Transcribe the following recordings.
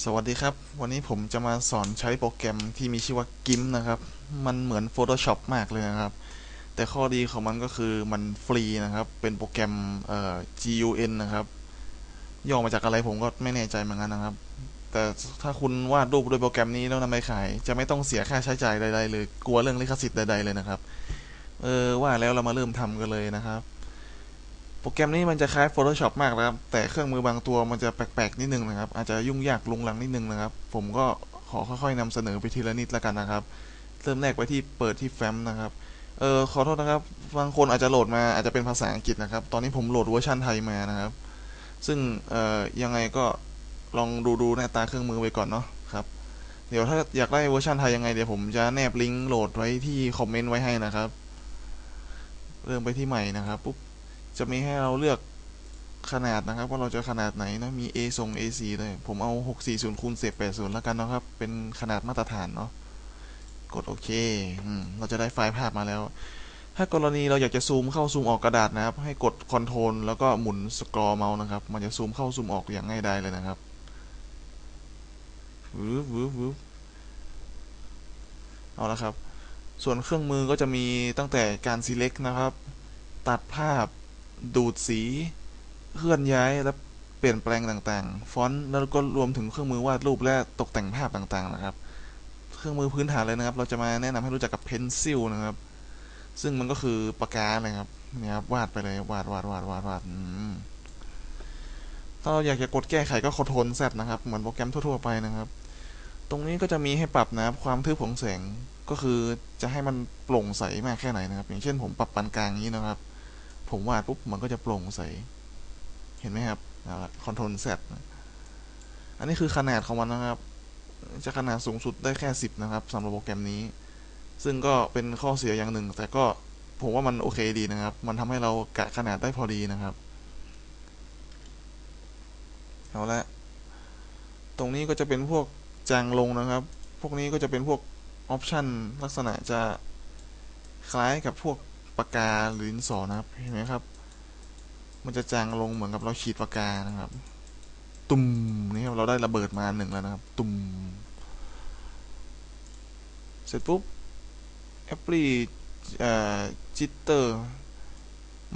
สวัสดีครับ วันนี้ผมจะมาสอนใช้โปรแกรมที่มีชื่อว่า GIMP นะครับ มันเหมือน Photoshop มากเลยนะครับ แต่ข้อดีของมันก็คือมันฟรีนะครับ เป็นโปรแกรมเอ่อ GUN นะครับ ย่อมาจากอะไรผมก็ไม่แน่ใจเหมือนกันนะครับ แต่ถ้าคุณวาดรูปด้วยโปรแกรมนี้แล้วนำไปขาย จะไม่ต้องเสียค่าใช้จ่ายใดๆเลย กลัวเรื่องลิขสิทธิ์ใดๆเลยนะครับ เออว่าแล้วเรามาเริ่มทำกันเลยนะครับ โปรแกรมนี้มันจะคล้าย Photoshop มากนะครับ แต่เครื่องมือบางตัวมันจะแปลกๆ นิดนึงนะครับ อาจจะยุ่งยากลุงลังนิดนึงนะครับ ผมก็ขอค่อยๆนำเสนอไปทีละนิดล้วกันนะครับ เริ่มแรกไปที่เปิดที่แฟ้มนะครับ เออขอโทษนะครับ บางคนอาจจะโหลดมาอาจจะเป็นภาษาอังกฤษนะครับ ตอนนี้ผมโหลดเวอร์ชันไทยมานะครับ ซึ่งเอ่อยังไงก็ลองดูดูหน้าตาเครื่องมือไปก่อนเนาะครับ เดี๋ยวถ้าอยากได้เวอร์ชันไทยยังไงเดี๋ยวผมจะแนบลิงก์โหลดไว้ที่คอมเมนต์ไว้ให้นะครับ เริ่มไปที่ใหม่นะครับปุ๊บ จะมีให้เราเลือกขนาดนะครับ ว่าเราจะขนาดไหนนะมี A ทรง A4 เลยผมเอา 640คูณเศษ80แล้วกันนะครับ เป็นขนาดมาตรฐานเนาะกดโอเคอเราจะได้ไฟล์ภาพมาแล้ว ถ้ากรณีเราอยากจะซูมเข้าซูมออกกระดาษนะครับ ให้กดคอนโทรลแล้วก็หมุนสกรอเมาส์นะครับ มันจะซูมเข้าซูมออกอย่างง่ายดายเลยนะครับวืบวืบวืบเอาละครับ ส่วนเครื่องมือก็จะมีตั้งแต่การ select นะครับ ตัดภาพ ดูดสี เคลื่อนย้ายและเปลี่ยนแปลงต่างๆ ฟอนต์แล้วก็รวมถึงเครื่องมือวาดรูปและตกแต่งภาพต่างๆนะครับ เครื่องมือพื้นฐานเลยนะครับ เราจะมาแนะนำให้รู้จักกับ pencil นะครับ ซึ่งมันก็คือปากกาเลยครับเนี่ยครับวาดไปเลยวาดวาดวาดวาดวาดถ้าเราอยากจะกดแก้ไขก็คอนโทรลแซดนะครับ เหมือนโปรแกรมทั่วๆไปนะครับ ตรงนี้ก็จะมีให้ปรับนะครับ ความทึบของแสงก็คือจะให้มันโปร่งใสมากแค่ไหนนะครับ อย่างเช่นผมปรับปานกลางนี้นะครับ ผมวาดปุ๊บมันก็จะโปร่งใส เห็นไหมครับเอาละคอนโทรลแซอันนี้คือขนาดของมันนะครับ จะขนาดสูงสุดได้แค่ 10 นะครับสำหรับโปรแกรมนี้ ซึ่งก็เป็นข้อเสียอย่างหนึ่ง แต่ก็ผมว่ามันโอเคดีนะครับ มันทำให้เรากะขนาดได้พอดีนะครับเอาละตรงนี้ก็จะเป็นพวกจางลงนะครับ พวกนี้ก็จะเป็นพวกออปชันลักษณะจะคล้ายกับพวก ปากกาหรือดินสอนะครับเห็นไหมครับ มันจะจางลงเหมือนกับเราขีดปากกานะครับ ตุ่มนี่ครับเราได้ระเบิดมาหนึ่งแล้วนะครับ ตุ่มเสร็จปุ๊บแอปพลิจิตเตอร์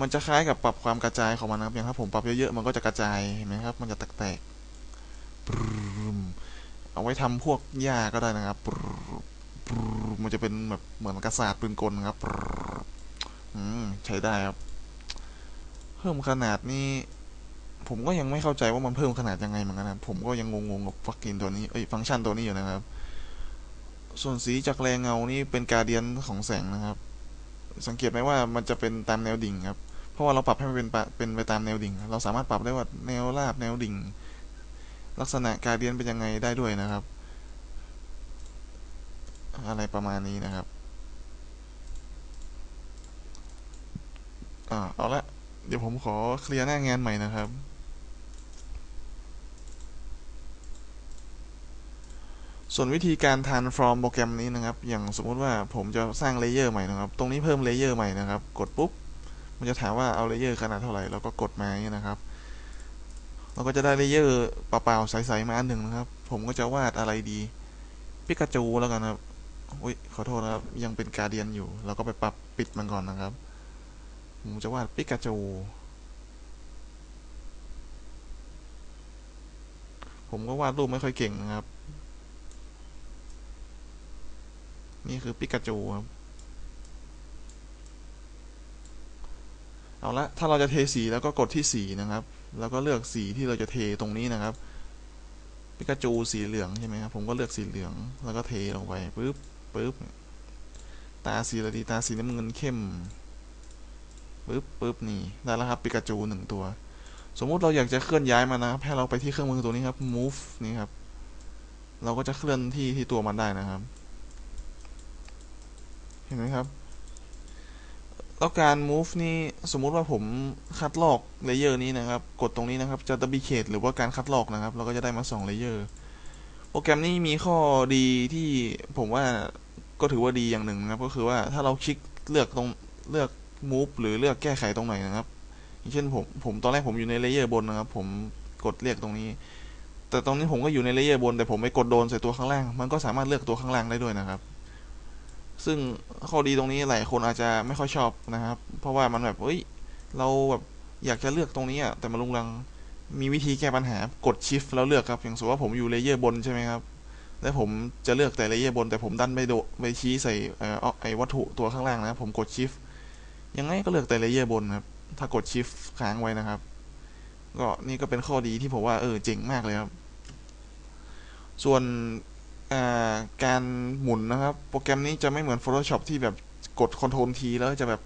มันจะคล้ายกับปรับความกระจายของมันนะครับอย่างถ้าผมปรับเยอะๆมันก็จะกระจายเห็นไหมครับ มันจะแตกๆปรึมเอาไว้ทำพวกหญ้าก็ได้นะครับปรึมปรึมมันจะเป็นแบบเหมือนกระสาดปืนกลนะครับ อืม ใช้ได้ครับ เพิ่มขนาดนี้ ผมก็ยังไม่เข้าใจว่ามันเพิ่มขนาดยังไงเหมือนกันนะผมก็ยังงงๆกับฟักกินตัวนี้เอ้ยฟังก์ชันตัวนี้อยู่นะครับ ส่วนสีจากแรงเงานี่เป็นการเดียนของแสงนะครับ สังเกตไหมว่ามันจะเป็นตามแนวดิ่งครับ เพราะว่าเราปรับให้มันเป็นเป็นไปตามแนวดิ่ง เราสามารถปรับได้ว่าแนวราบแนวดิ่ง ลักษณะการเดียนเป็นยังไงได้ด้วยนะครับ อะไรประมาณนี้นะครับ อ่าเอาละ เดี๋ยวผมขอเคลียร์หน้างานใหม่นะครับ ส่วนวิธีการ transform โปรแกรมนี้นะครับ อย่างสมมุติว่าผมจะสร้างเลเยอร์ใหม่นะครับ ตรงนี้เพิ่มเลเยอร์ใหม่นะครับ กดปุ๊บ มันจะถามว่าเอาเลเยอร์ขนาดเท่าไหร่เราก็กดมาอย่างนี้นะครับเราก็จะได้เลเยอร์เปล่าๆใสๆมาอันหนึ่งนะครับ ผมก็จะวาดอะไรดีปิกาจูแล้วกันครับ อุ้ยขอโทษนะครับ ยังเป็นการเดียนอยู่ เราก็ไปปรับปิดมันก่อนนะครับ ผมจะวาดปิกาจู ผมก็วาดรูปไม่ค่อยเก่งนะครับ นี่คือปิกาจูครับ เอาละ ถ้าเราจะเทสีแล้วก็กดที่สีนะครับ แล้วก็เลือกสีที่เราจะเทตรงนี้นะครับ ปิกาจูสีเหลืองใช่ไหมครับ ผมก็เลือกสีเหลือง แล้วก็เทลงไปปึ๊บปึ๊บ ตาสีอะดีตาสีน้ำเงินเข้ม ปึ๊บปึ๊บนี่ได้แล้วครับปิกาจูหนึ่งตัว สมมุติเราอยากจะเคลื่อนย้ายมันนะครับ ให้เราไปที่เครื่องมือตัวนี้ครับ move นี่ครับ เราก็จะเคลื่อนที่ที่ตัวมันได้นะครับ เห็นไหมครับ แล้วการ move นี่สมมุติว่าผมคัดลอกเลเยอร์นี้นะครับ กดตรงนี้นะครับ จะ duplicate หรือว่าการคัดลอกนะครับ เราก็จะได้มา2เลเยอร์โปรแกรมนี้มีข้อดีที่ผมว่าก็ถือว่าดีอย่างหนึ่งนะครับ ก็คือว่าถ้าเราคลิกเลือกตรงเลือก move หรือเลือกแก้ไขตรงไหนนะครับอย่างเช่นผมผมตอนแรกผมอยู่ในเลเยอร์บนนะครับ ผมกดเรียกตรงนี้แต่ต่ตรงนี้ผมก็อยู่ในเลเยอร์บน แต่ผมไปกดโดนใส่ตัวข้างล่าง มันก็สามารถเลือกตัวข้างล่างได้ด้วยนะครับ ซึ่งข้อดีตรงนี้หลายคนอาจจะไม่ค่อยชอบนะครับ เพราะว่ามันแบบเอ้ยเราแบบอยากจะเลือกตรงนี้อะแต่มันลุงลังมีวิธีแก้ปัญหากด shift แล้วเลือกครับ อย่างสมมติว่าผมอยู่เลเยอร์บนใช่ไหมครับ และผมจะเลือกแต่เลเยอร์บน แต่ผมดันไปโดไปชี้ใส่อ่อไอ้วัตถุตัวข้างล่างนะ ผมกด shift ยังไงก็เลือกแต่เลเยอร์บนครับ ถ้ากด shift ค้างไว้นะครับ ก็นี่ก็เป็นข้อดีที่ผมว่าเออเจ๋งมากเลยครับ ส่วนการหมุนนะครับ โปรแกรมนี้จะไม่เหมือน Photoshop ที่แบบกด Ctrl T แล้วจะแบบ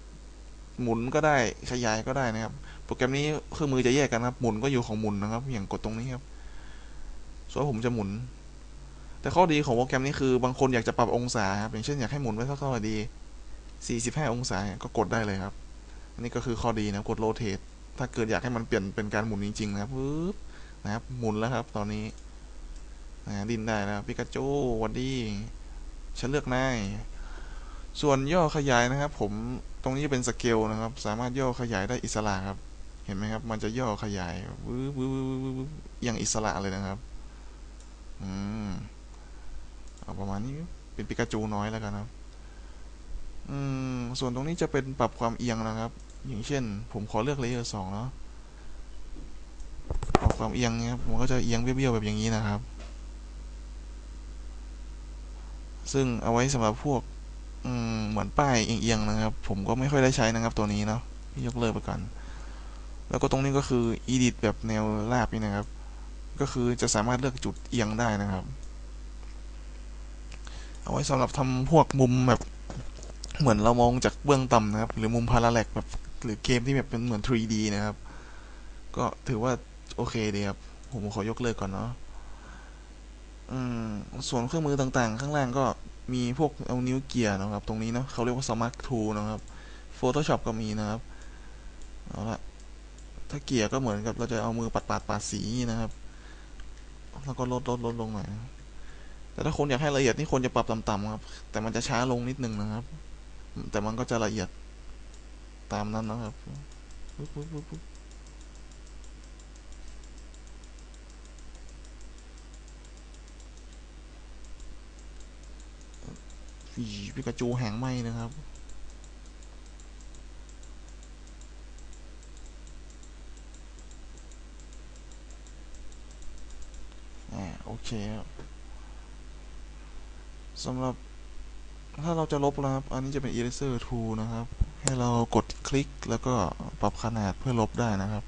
หมุนก็ได้ขยายก็ได้นะครับ โปรแกรมนี้เครื่องมือจะแยกกันครับ หมุนก็อยู่ของหมุนนะครับ อย่างกดตรงนี้ครับ ส่วนผมจะหมุน แต่ข้อดีของโปรแกรมนี้คือบางคนอยากจะปรับองศาครับอย่างเช่นอยากให้หมุนไว้เท่าไหร่ดี 45 องศาก็กดได้เลยครับ อันนี้ก็คือข้อดีนะกดโรเตทถ้าเกิดอยากให้มันเปลี่ยนเป็นการหมุนจริงๆ นะครับปึ๊บนะครับหมุนแล้วครับ ตอนนี้นะดินได้แล้วปิกาจูวันดี้ฉันเลือกนายส่วนย่อขยายนะครับ ผมตรงนี้เป็นสเกลนะครับ สามารถย่อขยายได้อิสระครับ เห็นไหมครับ มันจะย่อขยายวืบวืบวืบวืบอย่างอิสระเลยนะครับอืมเอาประมาณนี้เป็นปิกาจูน้อยแล้วกันครับ อืมส่วนตรงนี้จะเป็นปรับความเอียงนะครับ อย่างเช่น ผมขอเลือกเลเยอร์สองเนาะปรับความเอียงนะครับผมก็จะเอียงเบี้ยวๆแบบอย่างนี้นะครับ ซึ่งเอาไว้สำหรับพวกเหมือนป้ายเอียงๆนะครับ ผมก็ไม่ค่อยได้ใช้นะครับตัวนี้เนาะยกเลิกไปก่อนแล้วก็ตรงนี้ก็คือ edit แบบแนวราบนี่นะครับ ก็คือจะสามารถเลือกจุดเอียงได้นะครับ เอาไว้สำหรับทำพวกมุมแบบ เหมือนเรามองจากเบื้องต่ำนะครับ หรือมุมพาราแลกแบบ หรือเกมที่แบบเป็นเหมือน 3D นะครับ ก็ถือว่าโอเคดีครับ ผมขอยกเลิกก่อนเนาะส่วนเครื่องมือต่างๆ ข้างล่างก็มีพวกเอานิ้วเกียร์นะครับ ตรงนี้เนาะเขาเรียกว่า Smart Tool นะครับ Photoshop ก็มีนะครับ เอาละถ้าเกียร์ก็เหมือนกับเราจะเอามือปัดปาดปาดสีนะครับ แล้วก็ลดลดลดลงหน่อย แต่ถ้าคนอยากให้ละเอียดนี่คนจะปรับต่ำๆครับ แต่มันจะช้าลงนิดนึงนะครับ แต่มันก็จะละเอียดตามนั้นนะครับปุ๊บปุ๊บปุ๊บปุ๊บอีปิกาจูแหงไหมนะครับอ่าโอเคครับสำหรับ ถ้าเราจะลบนะครับ อันนี้จะเป็น eraser tool นะครับ ให้เรากดคลิกแล้วก็ปรับขนาดเพื่อลบได้นะครับ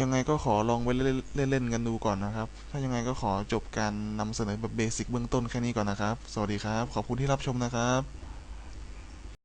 ยังไงก็ขอลองไปเล่นๆกันดูก่อนนะครับ ถ้ายังไงก็ขอจบการนำเสนอแบบเบสิกเบื้องต้นแค่นี้ก่อนนะครับ สวัสดีครับ ขอบคุณที่รับชมนะครับ